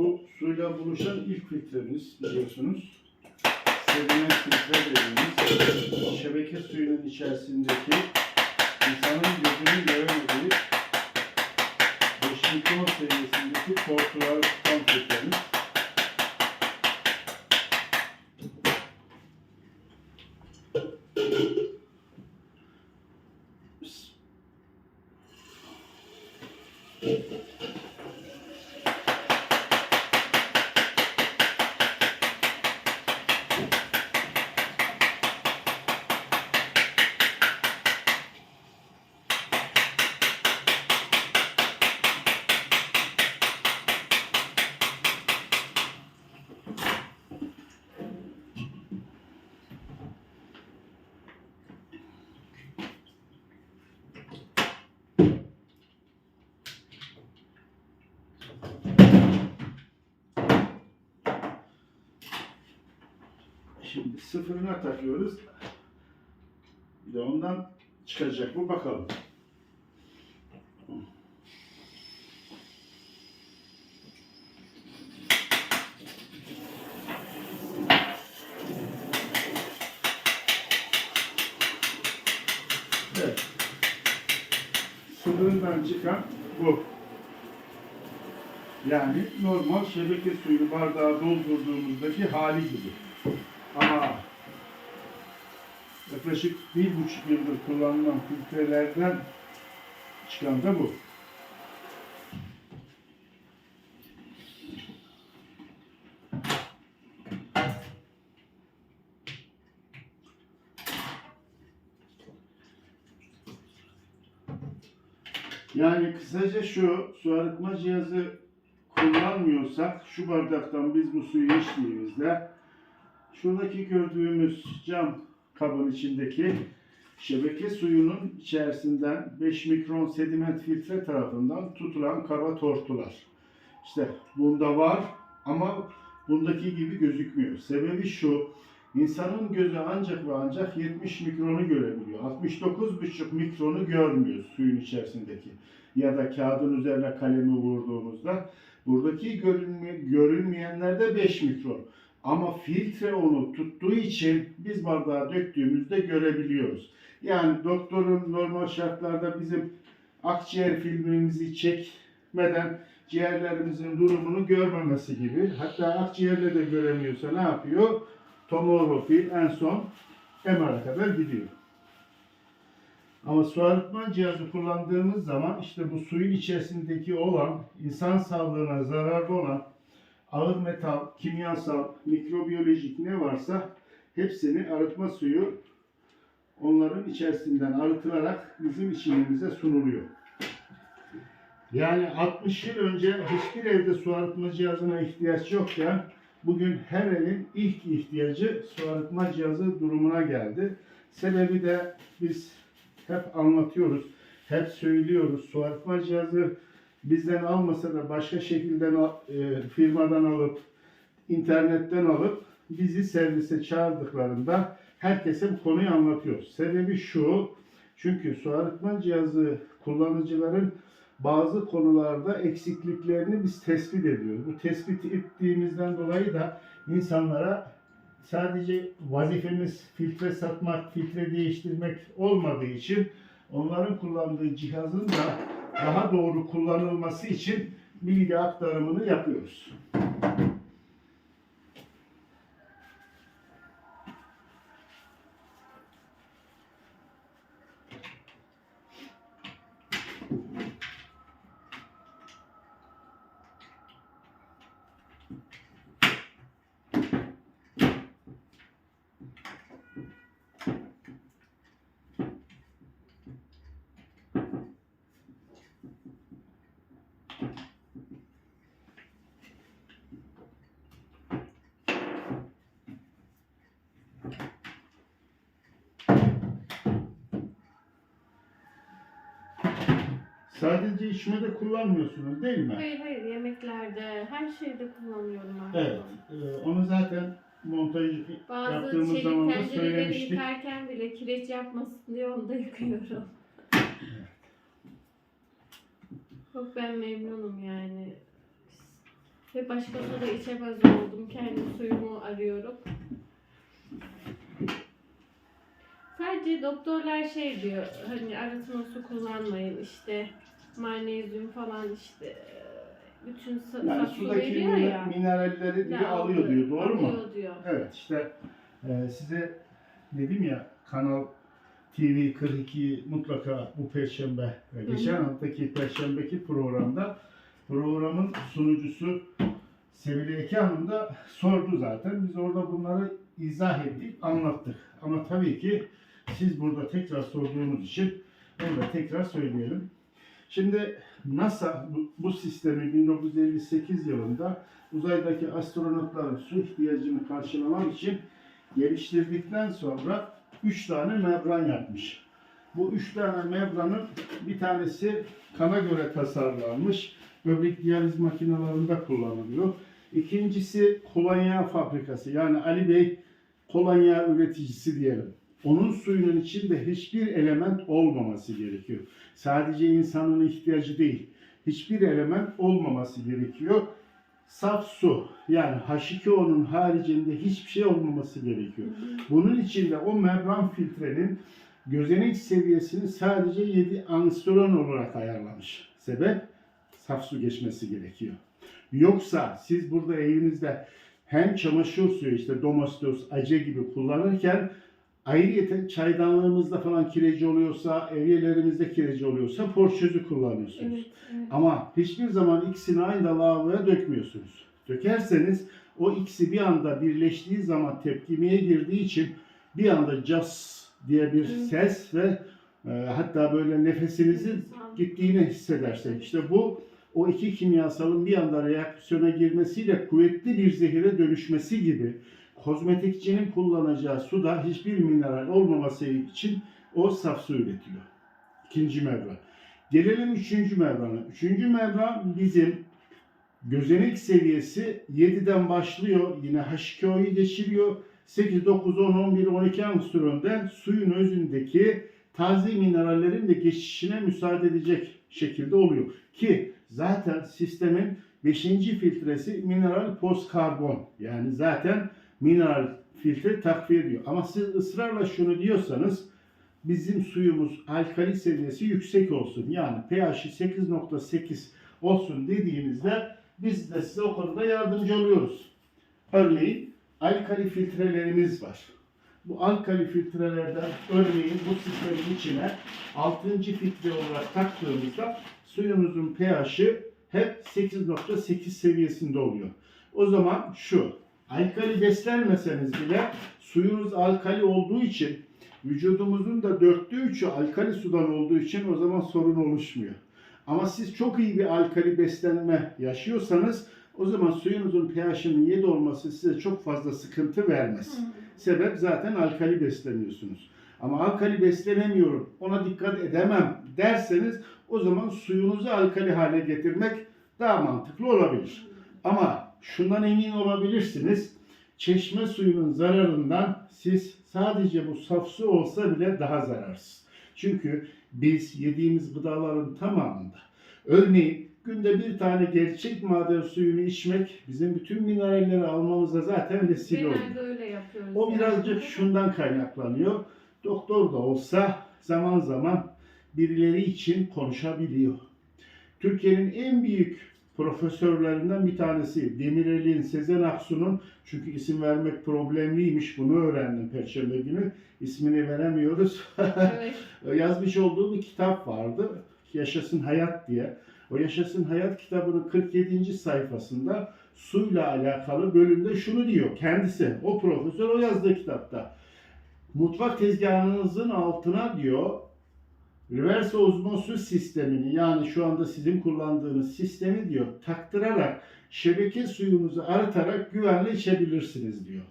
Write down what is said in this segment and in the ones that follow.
Bu suyla buluşan ilk filtremiz biliyorsunuz. Sediment filtre dediğimiz şebeke suyunun içerisindeki insanın gözünün göremediği 5 mikron seviyesindeki tortular tutan filtremiz. Şimdi sıfırına takıyoruz. Bir de ondan çıkacak mı bakalım. Evet. Çıkan bu. Yani normal şebeke suyu bardağa doldurduğumuzdaki hali gibi. Ama yaklaşık bir buçuk yıldır kullanılan filtrelerden çıkan da bu. Yani kısaca şu, su arıtma cihazı kullanmıyorsak, şu bardaktan biz bu suyu içtiğimizde Şuradaki gördüğümüz cam kabın içindeki şebeke suyunun içerisinden 5 mikron sediment filtre tarafından tutulan kaba tortular. İşte bunda var ama bundaki gibi gözükmüyor. Sebebi şu, insanın gözü ancak ve ancak 70 mikronu görebiliyor. 69,5 mikronu görmüyor suyun içerisindeki. Ya da kağıdın üzerine kalemi vurduğumuzda buradaki görünme, görünmeyenlerde 5 mikron. Ama filtre onu tuttuğu için biz bardağa döktüğümüzde görebiliyoruz. Yani doktorun normal şartlarda bizim akciğer filmimizi çekmeden ciğerlerimizin durumunu görmemesi gibi. Hatta akciğerle de göremiyorsa ne yapıyor? Tomografil en son MR'a kadar gidiyor. Ama su arıtma cihazı kullandığımız zaman işte bu suyun içerisindeki olan, insan sağlığına zararlı olan ağır metal, kimyasal, mikrobiyolojik ne varsa hepsini arıtma suyu onların içerisinden arıtılarak bizim içimimize sunuluyor. Yani 60 yıl önce hiçbir evde su arıtma cihazına ihtiyaç yokken bugün her evin ilk ihtiyacı su arıtma cihazı durumuna geldi. Sebebi de biz hep anlatıyoruz, hep söylüyoruz. Su arıtma cihazı bizden almasa da başka şekilde e, firmadan alıp internetten alıp bizi servise çağırdıklarında herkese bu konuyu anlatıyoruz. Sebebi şu, çünkü su arıtma cihazı kullanıcıların bazı konularda eksikliklerini biz tespit ediyoruz. Bu tespit ettiğimizden dolayı da insanlara sadece vazifemiz filtre satmak, filtre değiştirmek olmadığı için onların kullandığı cihazın da daha doğru kullanılması için bilgi aktarımını yapıyoruz. Sadece içmede kullanmıyorsunuz değil mi? Hayır hayır yemeklerde her şeyde kullanıyorum artık. Evet. e, onu zaten montaj Bazı yaptığımız zaman da tencereleri söylemiştik. yıkarken bile kireç yapmasın diye onu da yıkıyorum. Çok ben memnunum yani. Ve başka su da içemez oldum. Kendi suyumu arıyorum. Sadece doktorlar şey diyor, hani arıtma su kullanmayın işte magnezyum falan işte e, bütün Yani su sudaki veriyor ya. mineralleri diyor Ya, alıyor diyor. Doğru mu? Alıyor diyor. Evet işte e, size dedim ya Kanal TV 42 mutlaka bu perşembe ve hı. geçen haftaki perşembeki programda programın sunucusu Sevil Eke Hanım da sordu zaten. Biz orada bunları izah ettik, anlattık. Ama tabii ki siz burada tekrar sorduğunuz için onu da tekrar söyleyelim. Şimdi NASA bu, bu sistemi 1958 yılında uzaydaki astronotların su ihtiyacını karşılamak için geliştirdikten sonra 3 tane membran yapmış. Bu 3 tane membranın bir tanesi kana göre tasarlanmış. Böbrek diyaliz makinelerinde kullanılıyor. İkincisi kolonya fabrikası. Yani Ali Bey kolonya üreticisi diyelim. Onun suyunun içinde hiçbir element olmaması gerekiyor. Sadece insanın ihtiyacı değil. Hiçbir element olmaması gerekiyor. Saf su yani H2O'nun haricinde hiçbir şey olmaması gerekiyor. Bunun için de o membran filtrenin gözenek seviyesini sadece 7 angstrom olarak ayarlamış. Sebep saf su geçmesi gerekiyor. Yoksa siz burada evinizde hem çamaşır suyu işte domestos, ace gibi kullanırken ayrıyeten çaydanlığımızda falan kireci oluyorsa, evyelerimizde kireci oluyorsa porçözü kullanıyorsunuz. Evet, evet. Ama hiçbir zaman ikisini aynı lavaboya dökmüyorsunuz. Dökerseniz o ikisi bir anda birleştiği zaman tepkimeye girdiği için bir anda cas diye bir Evet. ses ve e, hatta böyle nefesinizin gittiğini hissedersiniz. İşte bu o iki kimyasalın bir anda reaksiyona girmesiyle kuvvetli bir zehire dönüşmesi gibi kozmetikçinin kullanacağı suda hiçbir mineral olmaması için o saf su üretiyor. İkinci membran. Gelelim üçüncü membrana. Üçüncü membran bizim gözenek seviyesi 7'den başlıyor. Yine H2O'yu geçiriyor. 8, 9, 10, 11, 12 angstromden suyun özündeki taze minerallerin de geçişine müsaade edecek şekilde oluyor. Ki zaten sistemin 5. filtresi mineral postkarbon. Yani zaten mineral filtre takviye ediyor. Ama siz ısrarla şunu diyorsanız bizim suyumuz alkali seviyesi yüksek olsun. Yani pH'i 8.8 olsun dediğinizde biz de size o konuda yardımcı oluyoruz. Örneğin alkali filtrelerimiz var. Bu alkali filtrelerden örneğin bu sistemin içine 6. filtre olarak taktığımızda suyunuzun pH'i hep 8.8 seviyesinde oluyor. O zaman şu, alkali beslenmeseniz bile suyunuz alkali olduğu için vücudumuzun da dörtte üçü alkali sudan olduğu için o zaman sorun oluşmuyor. Ama siz çok iyi bir alkali beslenme yaşıyorsanız o zaman suyunuzun pH'inin 7 olması size çok fazla sıkıntı vermez. Sebep zaten alkali besleniyorsunuz. Ama alkali beslenemiyorum, ona dikkat edemem derseniz o zaman suyunuzu alkali hale getirmek daha mantıklı olabilir. Ama şundan emin olabilirsiniz. Çeşme suyunun zararından siz sadece bu saf su olsa bile daha zararsız. Çünkü biz yediğimiz gıdaların tamamında örneğin günde bir tane gerçek maden suyunu içmek bizim bütün mineralleri almamıza zaten vesile oluyor. Genelde öyle yapıyoruz. O birazcık şundan kaynaklanıyor. Doktor da olsa zaman zaman birileri için konuşabiliyor. Türkiye'nin en büyük profesörlerinden bir tanesi Demirel'in, Sezen Aksu'nun çünkü isim vermek problemliymiş bunu öğrendim Perşembe günü. İsmini veremiyoruz. Evet. Yazmış olduğu bir kitap vardı. Yaşasın Hayat diye. O Yaşasın Hayat kitabının 47. sayfasında suyla alakalı bölümde şunu diyor kendisi. O profesör o yazdığı kitapta. Mutfak tezgahınızın altına diyor reverse osmosis sistemini yani şu anda sizin kullandığınız sistemi diyor taktırarak şebeke suyunuzu arıtarak güvenle içebilirsiniz diyor.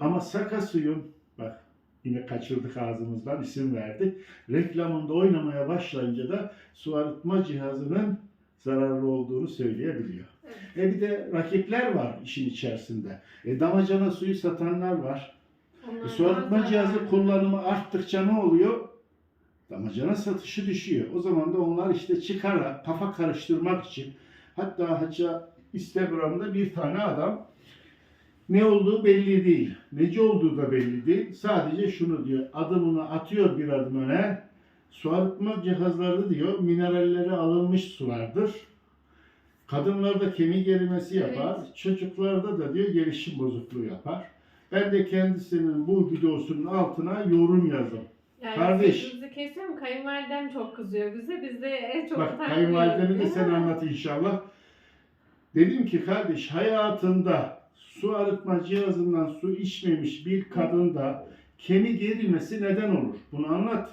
Ama saka suyun bak yine kaçırdık ağzımızdan isim verdik. Reklamında oynamaya başlayınca da su arıtma cihazının zararlı olduğunu söyleyebiliyor. E bir de rakipler var işin içerisinde. E damacana suyu satanlar var. Onlar E, su arıtma cihazı kullanımı arttıkça ne oluyor? Damacana satışı düşüyor. O zaman da onlar işte çıkarak kafa karıştırmak için hatta hatta Instagram'da bir tane adam ne olduğu belli değil. Neci olduğu da belli değil. Sadece şunu diyor. Adımını atıyor bir adım öne. Su arıtma cihazları diyor mineralleri alınmış sulardır. Kadınlarda kemik erimesi yapar. Çocuklarda da diyor gelişim bozukluğu yapar. Ben de kendisinin bu videosunun altına yorum yazdım. Yani Kardeş. sözünüzü kesiyorum. Kayınvalidem çok kızıyor bize. Biz de en çok Bak takmıyoruz. kayınvalideni de sen anlat inşallah. Dedim ki kardeş hayatında su arıtma cihazından su içmemiş bir kadında kemik erimesi neden olur? Bunu anlat.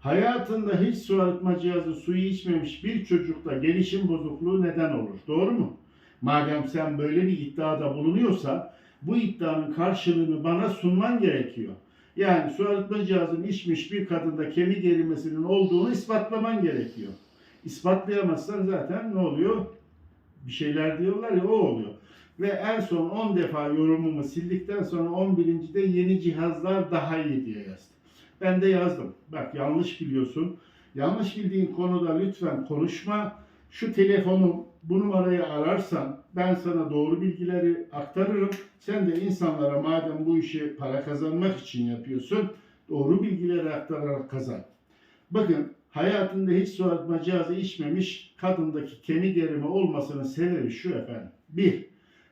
Hayatında hiç su arıtma cihazı suyu içmemiş bir çocukta gelişim bozukluğu neden olur? Doğru mu? Madem sen böyle bir iddiada bulunuyorsan bu iddianın karşılığını bana sunman gerekiyor. Yani su arıtma cihazını içmiş bir kadında kemik erimesinin olduğunu ispatlaman gerekiyor. İspatlayamazsan zaten ne oluyor? Bir şeyler diyorlar ya o oluyor. Ve en son 10 defa yorumumu sildikten sonra 11. de yeni cihazlar daha iyi diye yazdım. Ben de yazdım. Bak yanlış biliyorsun. Yanlış bildiğin konuda lütfen konuşma. Şu telefonu bu numarayı ararsan ben sana doğru bilgileri aktarırım. Sen de insanlara madem bu işi para kazanmak için yapıyorsun doğru bilgileri aktararak kazan. Bakın hayatında hiç su arıtma cihazı içmemiş kadındaki kemik erime olmasının sebebi şu efendim. Bir,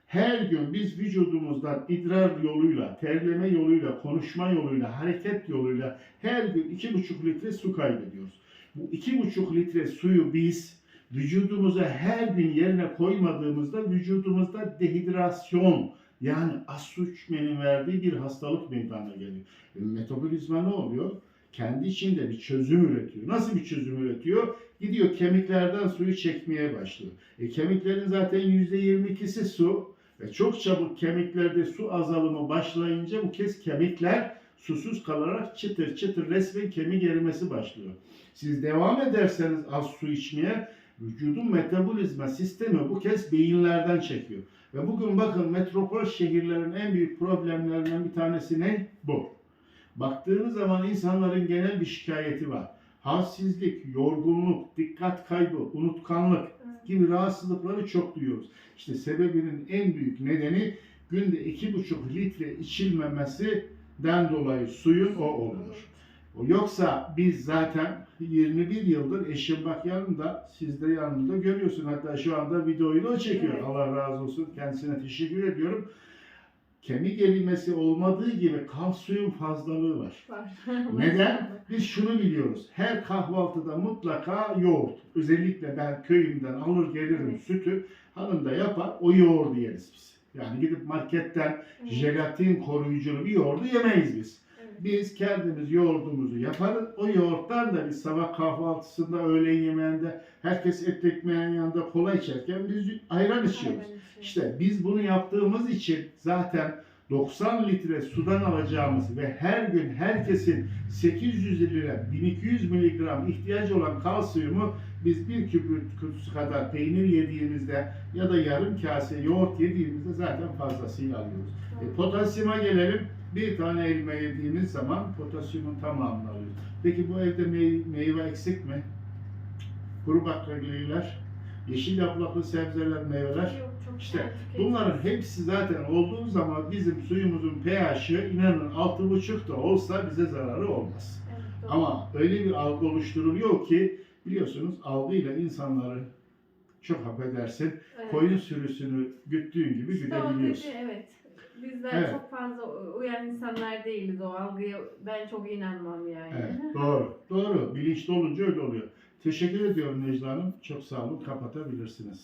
her gün biz vücudumuzdan idrar yoluyla, terleme yoluyla, konuşma yoluyla, hareket yoluyla her gün iki buçuk litre su kaybediyoruz. Bu iki buçuk litre suyu biz vücudumuza her gün yerine koymadığımızda vücudumuzda dehidrasyon yani içmenin verdiği bir hastalık meydana geliyor. E, metabolizma ne oluyor? Kendi içinde bir çözüm üretiyor. Nasıl bir çözüm üretiyor? Gidiyor kemiklerden suyu çekmeye başlıyor. E, kemiklerin zaten %22'si su ve çok çabuk kemiklerde su azalımı başlayınca bu kez kemikler susuz kalarak çıtır çıtır resmen kemik erimesi başlıyor. Siz devam ederseniz az su içmeye vücudun metabolizma sistemi bu kez beyinlerden çekiyor. Ve bugün bakın metropol şehirlerin en büyük problemlerinden bir tanesi ne? Bu. Baktığınız zaman insanların genel bir şikayeti var. Halsizlik, yorgunluk, dikkat kaybı, unutkanlık gibi rahatsızlıkları çok duyuyoruz. İşte sebebinin en büyük nedeni günde iki buçuk litre içilmemesinden dolayı suyun o olur. Yoksa biz zaten 21 yıldır eşim bak yanımda, siz de yanımda görüyorsun. Hatta şu anda videoyu da çekiyor. Evet. Allah razı olsun. Kendisine teşekkür ediyorum. Kemik erimesi olmadığı gibi kalsiyum fazlalığı var. Var. Neden? Biz şunu biliyoruz. Her kahvaltıda mutlaka yoğurt. Özellikle ben köyümden alır gelirim Evet. sütü. Hanım da yapar. O yoğurdu yeriz biz. Yani gidip marketten Evet. jelatin koruyuculu bir yoğurdu yemeyiz biz. Biz kendimiz yoğurdumuzu yaparız. O yoğurttan da biz sabah kahvaltısında, öğlen yemeğinde herkes et ekmeğin yanında kola içerken biz ayran içiyoruz. İşte biz bunu yaptığımız için zaten 90 litre sudan alacağımız ve her gün herkesin 800 lira 1200 miligram ihtiyacı olan kalsiyumu biz bir kibrit kutusu kadar peynir yediğimizde ya da yarım kase yoğurt yediğimizde zaten fazlasıyla alıyoruz. E, potasyuma gelelim. Bir tane elma yediğimiz zaman potasyumun tamamını alıyoruz. Peki bu evde mey- meyve eksik mi? Kuru baklagiller, yeşil yapraklı sebzeler, meyveler. Yok, çok İşte. Bunların hepsi zaten olduğu zaman bizim suyumuzun pH'i inanın 6,5 da olsa bize zararı olmaz. Evet. Ama öyle bir algı oluşturuluyor ki biliyorsunuz algıyla insanları çok affedersin Evet. koyun sürüsünü güttüğün gibi İşte güdebiliyorsun. dedi, evet. Bizler Evet. çok fazla uyan insanlar değiliz o algıya. Ben çok inanmam yani. Evet, doğru. Doğru. Bilinçli olunca öyle oluyor. Teşekkür ediyorum Necla Hanım. Çok sağ olun. Kapatabilirsiniz.